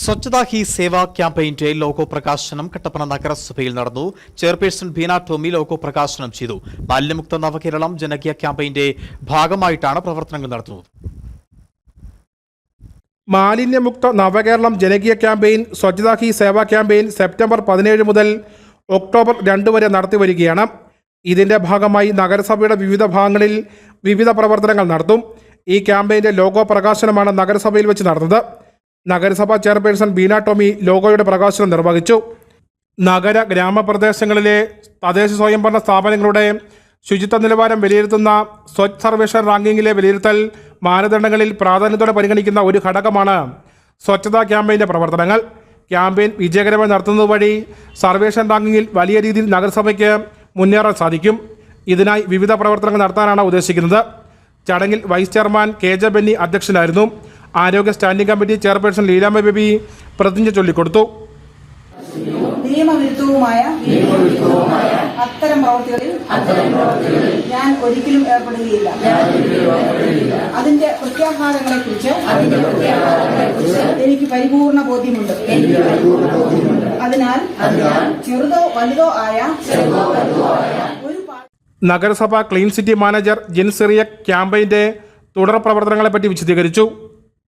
സ്വച്ഛതാ ഹി സേവ ക്യാമ്പയിന്റെ ലോഗോ പ്രകാശനം കട്ടപ്പന നഗരസഭയിൽ നടന്നു. ചെയർപേഴ്സൺ ബീന ടോമി ലോഗോ പ്രകാശനം ചെയ്തു. മാലിന്യമുക്ത നവകേരളം ജനകീയ ക്യാമ്പയിന്റെ ഭാഗമായിട്ടാണ് പ്രവർത്തനങ്ങൾ നടത്തുന്നത്. മാലിന്യമുക്ത നവകേരളം ജനകീയ campaign Swachhata Hi Seva campaign September പതിനേഴ് മുതൽ ഒക്ടോബർ രണ്ട് വരെ നടത്തിവരികയാണ് ഇതിന്റെ ഭാഗമായി നഗരസഭയുടെ വിവിധ ഭാഗങ്ങളിൽ വിവിധ പ്രവർത്തനങ്ങൾ നടത്തും. ഈ ക്യാമ്പയിന്റെ ലോഗോ പ്രകാശനമാണ് നഗരസഭയിൽ വെച്ച് നടന്നത്. നഗരസഭാ ചെയർപേഴ്സൺ ബീന ടോമി ലോഗോയുടെ പ്രകാശനം നിർവഹിച്ചു. നഗര ഗ്രാമപ്രദേശങ്ങളിലെ തദ്ദേശ സ്വയംഭരണ സ്ഥാപനങ്ങളുടെ ശുചിത്വ നിലവാരം വിലയിരുത്തുന്ന സ്വച്ഛ് സർവേഷൻ റാങ്കിങ്ങിലെ വിലയിരുത്തൽ മാനദണ്ഡങ്ങളിൽ പ്രാധാന്യത്തോടെ പരിഗണിക്കുന്ന ഒരു ഘടകമാണ് സ്വച്ഛതാ ക്യാമ്പയിന്റെ പ്രവർത്തനങ്ങൾ. ക്യാമ്പയിൻ വിജയകരമായി നടത്തുന്നത് വഴി സർവേഷൻ റാങ്കിങ്ങിൽ വലിയ രീതിയിൽ നഗരസഭയ്ക്ക് മുന്നേറാൻ സാധിക്കും. ഇതിനായി വിവിധ പ്രവർത്തനങ്ങൾ നടത്താനാണ് ഉദ്ദേശിക്കുന്നത്. ചടങ്ങിൽ vice chairman K J Benny അധ്യക്ഷനായിരുന്നു. ആരോഗ്യ standing committee chairperson Leelamma Baby പ്രതിജ്ഞ ചൊല്ലിക്കൊടുത്തു. നിയമവിരുദ്ധവുമായ അത്തരം പ്രവൃത്തികളിൽ ഞാൻ ഒരിക്കലും ഏർപ്പെടുകയില്ല. അതിന്റെ പ്രത്യാഘാതങ്ങളെ കുറിച്ച് എനിക്ക് പരിപൂർണ ബോധ്യമുണ്ട്. അതിനാൽ ചെറുതോ വലുതോ ആയ നഗരസഭ ക്ലീൻ സിറ്റി മാനേജർ ജിൻസിറിയ ക്യാമ്പയിന്റെ തുടർ പ്രവർത്തനങ്ങളെപ്പറ്റി വിശദീകരിച്ചു.